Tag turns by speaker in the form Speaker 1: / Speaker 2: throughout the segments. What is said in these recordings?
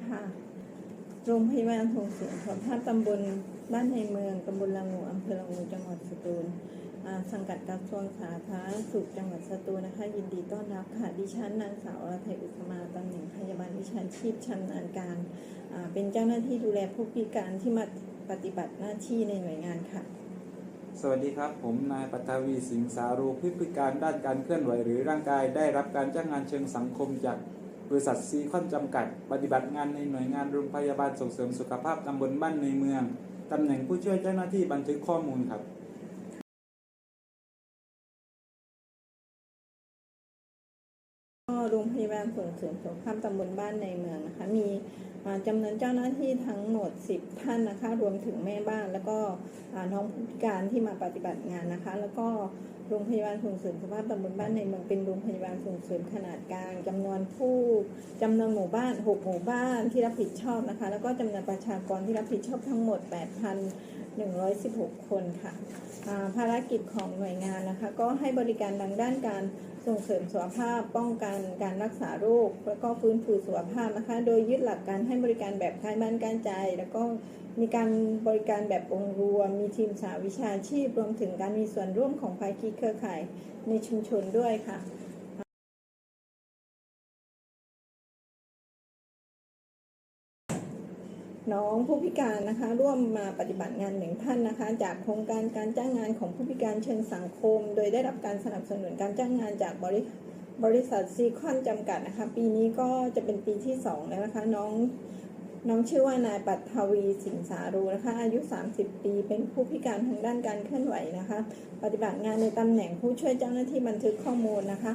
Speaker 1: นะคะโรงพยาบาลส่งเสริมสุขภาพตำบลบ้านในเมืองตำบลละงูอำเภอละงูจังหวัดสตูลสังกัดกระทรวงสาธารณสุขจังหวัดสตูลนะคะ ยินดีต้อนรับค่ะ ดิฉันนางสาวอรไทยอุตมาตำแหน่งพยาบาลวิชาชีพชำนาญการ เป็นเจ้าหน้าที่ดูแลผู้พิการที่มาปฏิบัติหน้าที่ในหน่วยงานค่ะ
Speaker 2: สวัสดีครับ ผมนายปัทวีสิงสารูผู้พิการด้านการเคลื่อนไหวหรือร่างกายได้รับการจ้างงานเชิงสังคมจาก บริษัทซีคอนจำกัด ปฏิบัติงานในหน่วยงานโรงพยาบาลส่งเสริมสุขภาพตำบลบ้านในเมืองตำแหน่งผู้ช่วยเจ้าหน้าที่บันทึกข้อมูลครับ
Speaker 1: โรงพยาบาลส่งเสริมสุขภาพตำบลบ้านในเมืองนะคะ มีจำนวนเจ้าหน้าที่ทั้งหมด 10 ท่านนะคะ รวมถึงแม่บ้านแล้วก็อาน้องผู้พิการที่มาปฏิบัติงานนะคะ แล้วก็โรงพยาบาลส่งเสริมสุขภาพตำบลบ้านในเมืองเป็นโรงพยาบาลส่งเสริมขนาดกลางจำนวนผู้จำนวนหมู่บ้าน 6 หมู่บ้านที่รับผิดชอบนะคะ แล้วก็จำนวนประชากรที่รับผิดชอบทั้งหมด 8,000 116 คนค่ะภารกิจของหน่วยงานนะคะ ก็ให้บริการทางด้านการส่งเสริมสุขภาพ ป้องกันการรักษาโรค แล้วก็ฟื้นฟูสุขภาพนะคะ โดยยึดหลักการให้บริการแบบใกล้บ้านกล้ใจ แล้วก็มีการบริการแบบองค์รวม มีทีมสาวิชาชีพ รวมถึงการมีส่วนร่วมของภาคีเครือข่ายในชุมชนด้วยค่ะ น้องผู้พิการนะคะ ร่วมมาปฏิบัติงานหนึ่งท่านนะคะ จากโครงการการจ้างงานของผู้พิการเชิงสังคม โดยได้รับการสนับสนุนการจ้างงานจากบริบริษัทซีคอนจำกัดนะคะ ปีนี้ก็จะเป็นปีที่ 2 แล้วนะคะ น้องน้องชื่อว่านายปัทวีสิงสารูนะคะ อายุ 30 ปี เป็นผู้พิการทางด้านการเคลื่อนไหวนะคะ ปฏิบัติงานในตำแหน่งผู้ช่วยเจ้าหน้าที่บันทึกข้อมูลนะคะ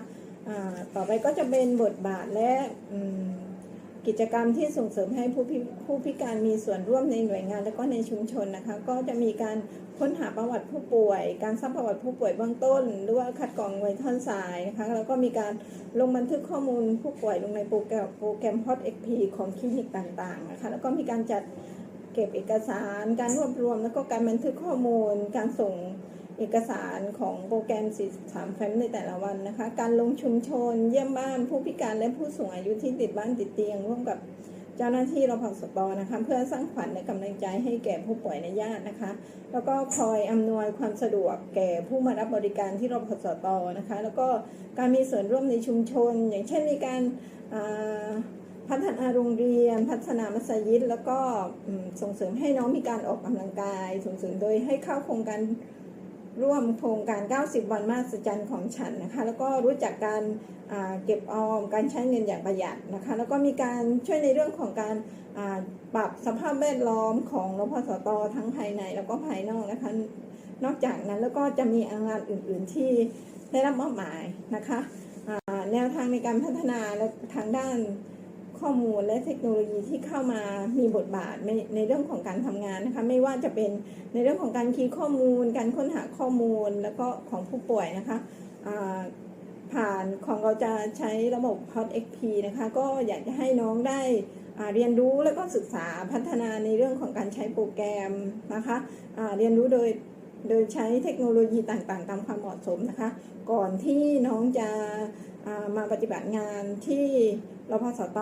Speaker 1: ต่อไปก็จะเป็นบทบาทและ กิจกรรมที่ส่งเสริมให้ผู้พิผู้พิการมีส่วนร่วมในหน่วยงาน และก็ในชุมชนนะคะ ก็จะมีการค้นหาประวัติผู้ป่วย การซักประวัติผู้ป่วยเบื้องต้นหรือว่าคัดกรองไวท่อนสายนะคะแล้วก็มีการลงบันทึกข้อมูลผู้ป่วยลงในโปรแกรมโปรแกรม Hot XP ของคลินิกต่างๆนะคะแล้วก็มีการจัดเก็บเอกสาร การรวบรวม แล้วก็การบันทึกข้อมูล การส่ง เอกสารของโปรแกรม 43 แฟ้มในแต่ละวันนะคะ การลงชุมชน เยี่ยมบ้านผู้พิการและผู้สูงอายุที่ติดบ้านติดเตียง ร่วมกับเจ้าหน้าที่รพสตนะคะเพื่อสร้างขวัญและกำลังใจให้แก่ผู้ป่วยและญาตินะคะ แล้วก็คอยอำนวยความสะดวกแก่ผู้มารับบริการที่รพสตนะคะ แล้วก็การมีส่วนร่วมในชุมชน อย่างเช่นมีการพัฒนาโรงเรียน พัฒนามัสยิดแล้วก็ส่งเสริมให้น้องมีการออกกำลังกาย ส่งเสริมโดยให้เข้าโครงการ ร่วมโครงการ 90 วันมหัศจรรย์ของฉันนะคะ แล้วก็รู้จักการเก็บออม การใช้เงินอย่างประหยัดนะคะ แล้วก็มีการช่วยในเรื่องของการปรับสภาพแวดล้อมของรพสตทั้งภายในแล้วก็ภายนอกนะคะ นอกจากนั้นแล้วก็จะมีงานอื่น ๆที่ได้รับมอบหมายนะคะแนวทางในการพัฒนาและทางด้าน ข้อมูลและเทคโนโลยีที่เข้ามามีบทบาทในในเรื่องของการทำงานนะคะไม่ว่าจะเป็นในเรื่องของการคีย์ข้อมูล การค้นหาข้อมูลแล้วก็ของผู้ป่วยนะคะผ่านของเราจะใช้ระบบ Hot XP นะคะก็อยากจะให้น้องได้เรียนรู้แล้วก็ศึกษาพัฒนาในเรื่องของการใช้โปรแกรมนะคะเรียนรู้โดยโดยใช้เทคโนโลยีต่างๆ ตามความเหมาะสมนะคะ ก่อนที่น้องจะมาปฏิบัติงานที่ รพสต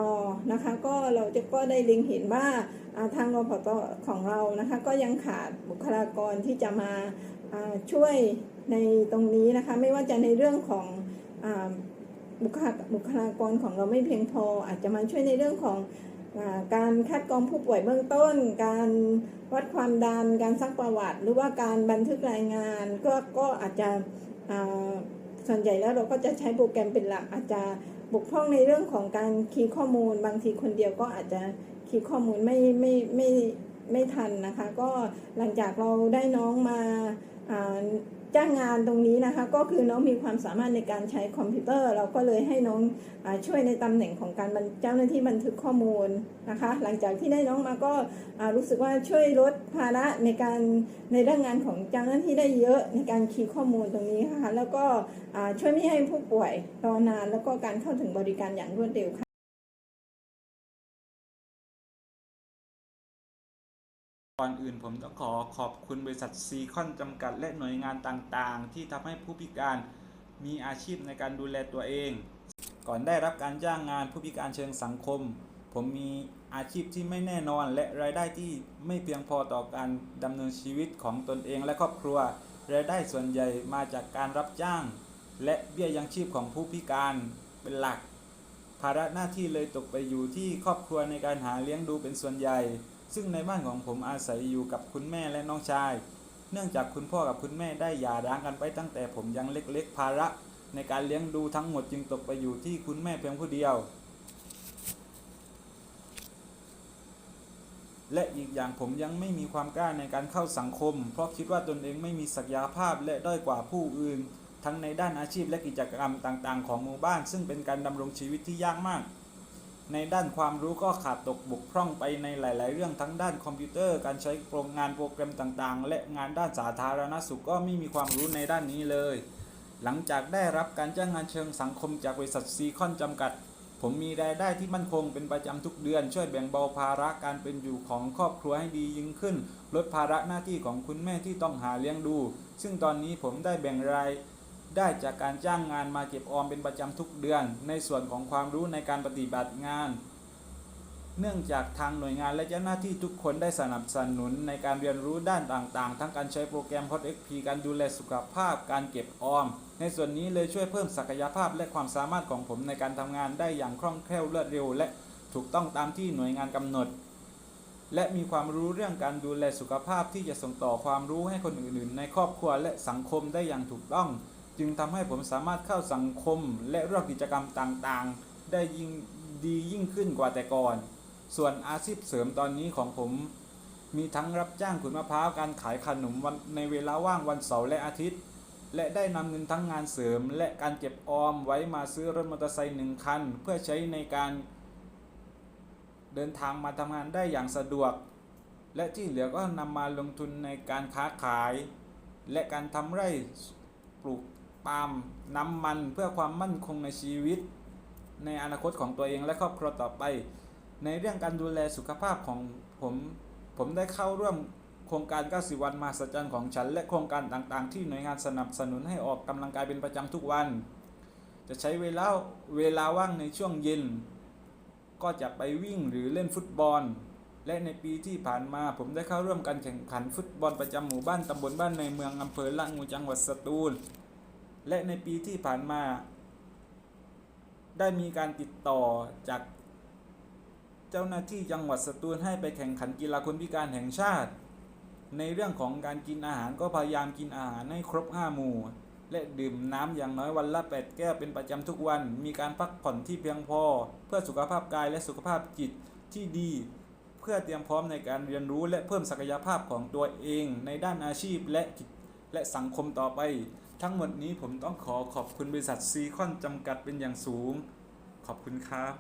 Speaker 1: นะคะก็เราจะก็ได้เล็งเห็นว่าทางรพตของเรานะคะก็ยังขาดบุคลากรที่จะมาช่วยในตรงนี้นะคะไม่ว่าจะในเรื่องของอบุคลบุคลากรของเราไม่เพียงพอ อาจจะมาช่วยในเรื่องของอการคัดกรองผู้ป่วยเบื้องต้น การวัดความดัน การซักประวัติ หรือว่าการบันทึกรายงาน ก็ก็อาจจะส่วนใหญ่แล้วเราก็จะใช้โปรแกรมเป็นหลักอาจจะ บกพร่องในเรื่องของการคีย์ข้อมูล บางทีคนเดียวก็อาจจะคีย์ข้อมูลไม่ไม่ไม่ไม่ทันนะคะ ก็หลังจากเราได้น้องมาอ่า จ้างงานตรงนี้นะคะก็คือน้องมีความสามารถในการใช้คอมพิวเตอร์ เราก็เลยให้น้องอช่วยในตำแหน่งของการเจ้าหน้าที่บันทึกข้อมูลนะคะ หลังจากที่ได้น้องมาก็รู้สึกว่าช่วยลดภาระในการในเรื่องงานของเจ้าหน้าที่ได้เยอะในการคีย์ข้อมูลตรงนี้ค่ะแล้วก็ช่วยไม่ให้ผู้ป่วยรอนาน แล้วก็การเข้าถึงบริการอย่างรวดเร็วค่ะ
Speaker 2: ก่อนอื่นผมต้องขอขอบคุณบริษัทซีคอนจำกัดและหน่วยงานต่างๆ ที่ทำให้ผู้พิการมีอาชีพในการดูแลตัวเอง ก่อนได้รับการจ้างงานผู้พิการเชิงสังคม ผมมีอาชีพที่ไม่แน่นอนและรายได้ที่ไม่เพียงพอต่อการดำเนินชีวิตของตนเองและครอบครัว รายได้ส่วนใหญ่มาจากการรับจ้าง และเบี้ยยังชีพของผู้พิการเป็นหลัก ภาระหน้าที่เลยตกไปอยู่ที่ครอบครัวในการหาเลี้ยงดูเป็นส่วนใหญ่ ซึ่งในบ้านของผมอาศัยอยู่กับคุณแม่และน้องชาย เนื่องจากคุณพ่อกับคุณแม่ได้หย่าร้างกันไปตั้งแต่ผมยังเล็กๆภาระ ในการเลี้ยงดูทั้งหมดจึงตกไปอยู่ที่คุณแม่เพียงผู้เดียว และอีกอย่างผมยังไม่มีความกล้าในการเข้าสังคม เพราะคิดว่าตนเองไม่มีศักยภาพและด้อยกว่าผู้อื่น ทั้งในด้านอาชีพและกิจกรรมต่างๆ ของหมู่บ้าน ซึ่งเป็นการดำรงชีวิตที่ยากมาก ในด้านความรู้ก็ขาดตกบกพร่องไปในหลาย ๆ เรื่องทั้งด้านคอมพิวเตอร์ การใช้โปรงงานโปรแกรมต่างๆ และงานด้านสาธารณสุขก็ไม่มีความรู้ในด้านนี้เลย หลังจากได้รับการจ้างงานเชิงสังคมจากบริษัทซีคอนจำกัด ผมมีรายได้ที่มั่นคงเป็นประจำทุกเดือน ช่วยแบ่งเบาภาระการเป็นอยู่ของครอบครัวให้ดียิ่งขึ้น ลดภาระหน้าที่ของคุณแม่ที่ต้องหาเลี้ยงดู ซึ่งตอนนี้ผมได้แบ่งราย ได้จากการจ้างงานมาเก็บออมเป็นประจำทุกเดือน ในส่วนของความรู้ในการปฏิบัติงาน เนื่องจากทางหน่วยงานและเจ้าหน้าที่ทุกคนได้สนับสนุนในการเรียนรู้ด้านต่างๆ ทั้งการใช้โปรแกรม Hot XP การดูแลสุขภาพ การเก็บออม ในส่วนนี้เลยช่วยเพิ่มศักยภาพและความสามารถของผมในการทำงานได้อย่างคล่องแคล่วรวดเร็ว และถูกต้องตามที่หน่วยงานกำหนดและมีความรู้เรื่องการดูแลสุขภาพที่จะส่งต่อความรู้ให้คนอื่นๆ ในครอบครัวและสังคมได้อย่างถูกต้อง จึงทำให้ผมสามารถเข้าสังคมและร่วมกิจกรรมต่างๆ ได้ยิ่งดียิ่งขึ้นกว่าแต่ก่อน ส่วนอาชีพเสริมตอนนี้ของผม มีทั้งรับจ้างขุดมะพร้าวการขายขนมวันในเวลาว่างวันเสาร์และอาทิตย์ และได้นำเงินทั้งงานเสริม และการเก็บออมไว้มาซื้อรถมอเตอร์ไซค์หนึ่งคัน เพื่อใช้ในการ เดินทางมาทำงานได้อย่างสะดวก และที่เหลือก็นำมาลงทุนในการค้าขาย และการทำไร่ปลูก ปาล์มน้ำมันเพื่อความมั่นคงในชีวิต ในอนาคตของตัวเองและครอบครัวต่อไป ในเรื่องการดูแลสุขภาพของผม ผมได้เข้าร่วมโครงการ 90 วันมหัศจรรย์ของฉัน และโครงการต่างๆ ที่หน่วยงานสนับสนุนให้ออกกำลังกายเป็นประจำทุกวัน จะใช้เวลาเวลาว่างในช่วงเย็น ก็จะไปวิ่งหรือเล่นฟุตบอล และในปีที่ผ่านมาผมได้เข้าร่วมการแข่งขันฟุตบอลประจำหมู่บ้านตำบลบ้านในเมืองอำเภอละงูจังหวัดสตูล และในปีที่ผ่านมา ได้มีการติดต่อจากเจ้าหน้าที่จังหวัดสตูลให้ไปแข่งขันกีฬาคนพิการแห่งชาติ ในเรื่องของการกินอาหารก็พยายามกินอาหารให้ครบ5หมู่ และดื่มน้ำอย่างน้อยวันละ 8 แก้วเป็นประจำทุกวัน มีการพักผ่อนที่เพียงพอ เพื่อสุขภาพกายและสุขภาพจิตที่ดีเพื่อเตรียมพร้อมในการเรียนรู้และเพิ่มศักยภาพของตัวเองในด้านอาชีพและและสังคมต่อไป ทั้งหมดนี้ผมต้องขอขอบคุณบริษัทซีคอนจำกัดเป็นอย่างสูง ขอบคุณครับ